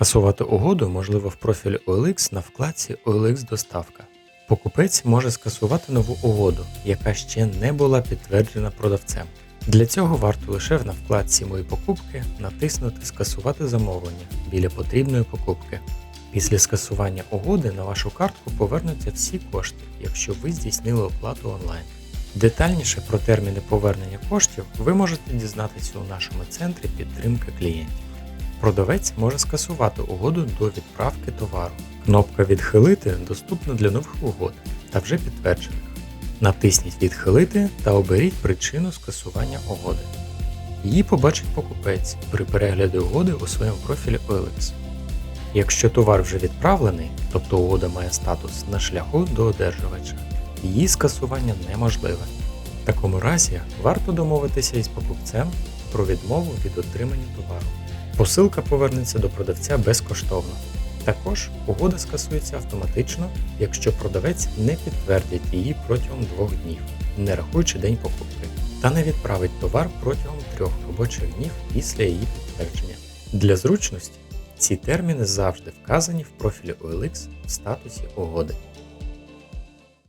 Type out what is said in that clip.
Скасувати угоду можливо в профілі OLX на вкладці OLX Доставка. Покупець може скасувати нову угоду, яка ще не була підтверджена продавцем. Для цього варто лише на вкладці Мої покупки натиснути Скасувати замовлення біля потрібної покупки. Після скасування угоди на вашу картку повернуться всі кошти, якщо ви здійснили оплату онлайн. Детальніше про терміни повернення коштів ви можете дізнатися у нашому центрі підтримки клієнтів. Продавець може скасувати угоду до відправки товару. Кнопка Відхилити доступна для нових угод та вже підтверджених. Натисніть Відхилити та оберіть причину скасування угоди. Її побачить покупець при перегляді угоди у своєму профілі OLX. Якщо товар вже відправлений, тобто угода має статус на шляху до одержувача, її скасування неможливе. В такому разі варто домовитися із покупцем про відмову від отримання товару. Посилка повернеться до продавця безкоштовно. Також угода скасується автоматично, якщо продавець не підтвердить її протягом двох днів, не рахуючи день покупки, та не відправить товар протягом трьох робочих днів після її підтвердження. Для зручності ці терміни завжди вказані в профілі OLX в статусі угоди.